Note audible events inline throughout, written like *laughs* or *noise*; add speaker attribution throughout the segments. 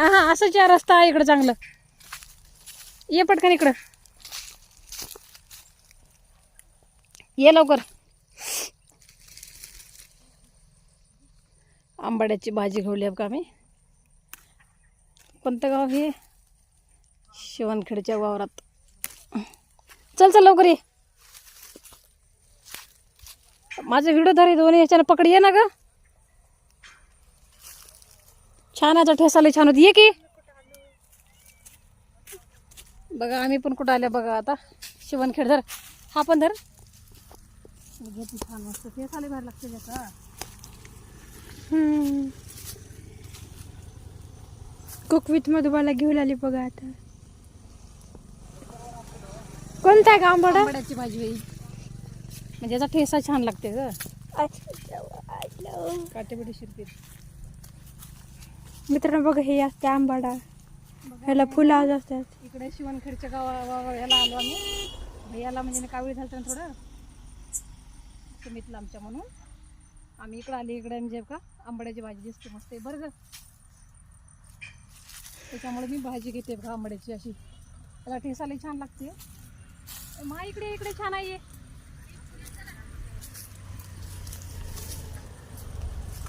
Speaker 1: हा हा असंच या रस्ता आहे इकडं चांगलं. ये पटकन इकडं. ये लवकर. आंबाड्याची भाजी घेऊली का आम्ही. कोणतं गाव हे? शिवणखेडच्या वावरात. चल चल लवकर ये. माझा व्हिडिओ धर दोन्ही ह्याच्यानं पकड ये ना ग. छान आहे तो ठेसा लई छान होती. ये की. बघा आम्ही पण कुठं आल्या बघा आता. शिवणखेड धर. हा पण धर. छान मस्त लागते त्याचा
Speaker 2: मधुबाला घेऊन आली बघा आता. कोणता आहे का आंबाडा?
Speaker 1: आंबाड्याची भाजी म्हणजे याचा ठेसा छान लागते ग. काटेबडी शिरपीर.
Speaker 2: मित्रांनो बघा हे असते आंबाडा ह्याला फुलं असतात.
Speaker 1: इकडे शिवणखेडच्या गावा ह्याला आलो आम्ही. भैयाला म्हणजे कावळी झालं ना थोडं. सुमितला आमच्या म्हणून. आम्ही इकडे आली इकडे म्हणजे का आंबाड्याची भाजी दिसते मस्त आहे. बरं त्याच्यामुळे मी भाजी घेते बघा आंबाड्याची अशी. त्याला ठेसाला छान लागते. मा इकडे इकडे छान आहे.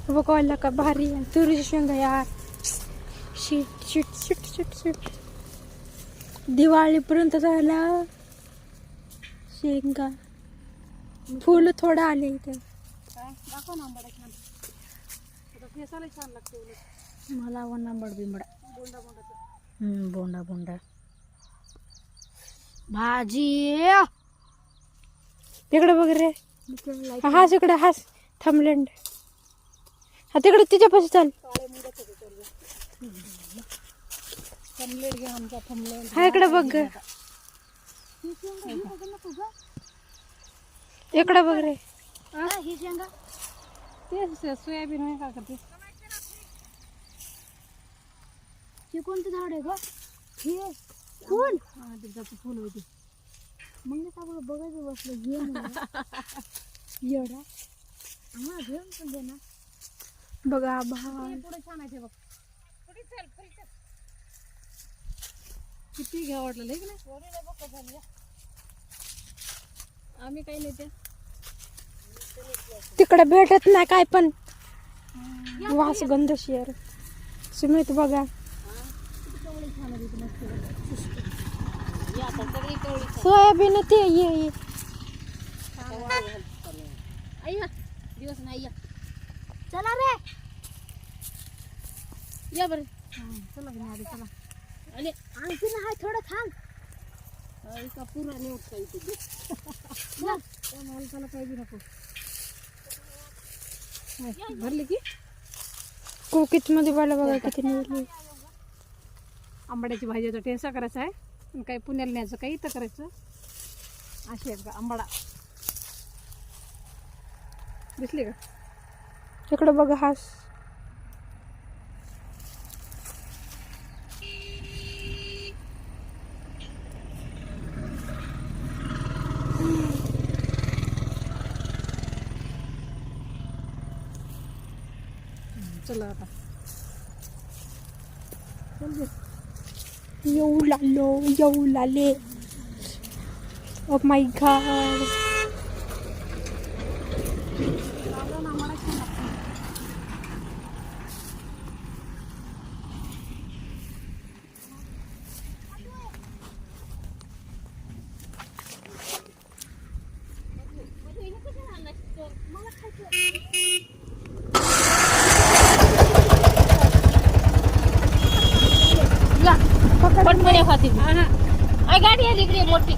Speaker 2: बघायला का भारी आहे. तुरीची शेंगा यार. Shit shit shit shit shit. दिवाळीपर्यंत झाला. शेंगा. फुल थोडं आले इथे.
Speaker 1: दाखव ना आंबाडा छान त्याचा ठेसाला छान लागते उलट.
Speaker 3: मला वन आंबड बिंबडा.
Speaker 1: बोंडा
Speaker 3: बोंडा बोंडा. भाजी.
Speaker 2: तिकडे बघ रे. हा, हास इकडे हास. थांबलेंड. हा तिकडे तिच्यापाशी चाल.
Speaker 1: थंबलेट घे आमचा
Speaker 2: हा इकडे बघ ग. इकडे बघ रे.
Speaker 1: ही शेंगा ते सोयाबीन आहे का करते
Speaker 3: हे कोणतं झाड आहे ग?
Speaker 1: हे फुल. हा त्याचं फुल होते.
Speaker 3: मग आपण बघायचं बसलं? घे
Speaker 2: एवढा?
Speaker 3: आम्हाला घेऊन पण दे ना
Speaker 2: बघा भा
Speaker 1: ते पुढे छान आहे ते बघ. चल पुढे चल किती घ्या वाटलं नाही की नाही? बघ कसं झालं या. आम्ही काही नाही ते
Speaker 2: तिकडे भेटत नाही काय पण. वास गंध शेर सुमित बघा.
Speaker 1: कवळी छान आहे तिथे मस्त या आता सगळी कवळी
Speaker 2: सोयाबीन ते ये ये.
Speaker 1: आई या दिवस नाही या
Speaker 3: चला रे.
Speaker 1: या बरं. हां चला बरं आधी चला आले
Speaker 3: आणखी हाय थोडं थांब.
Speaker 1: का पुरा *laughs* या. त्या माणसाला पाहिजे नको. भरली की?
Speaker 2: कोकीत मध्ये बघा बघा किती निघली.
Speaker 1: आंबाड्याची भाजीचा टेसा करायचा आहे. आणि काही पुण्याला न्यायचं काही इथं करायचं. अशी आहेत का आंबाडा. दिसली का?
Speaker 2: इकडे बघा हास.
Speaker 1: चला आता चल गे.
Speaker 2: येऊ लागलो येऊ लागले
Speaker 3: ફટફટ ખાતી આ ગાડી નીકળી મોટી.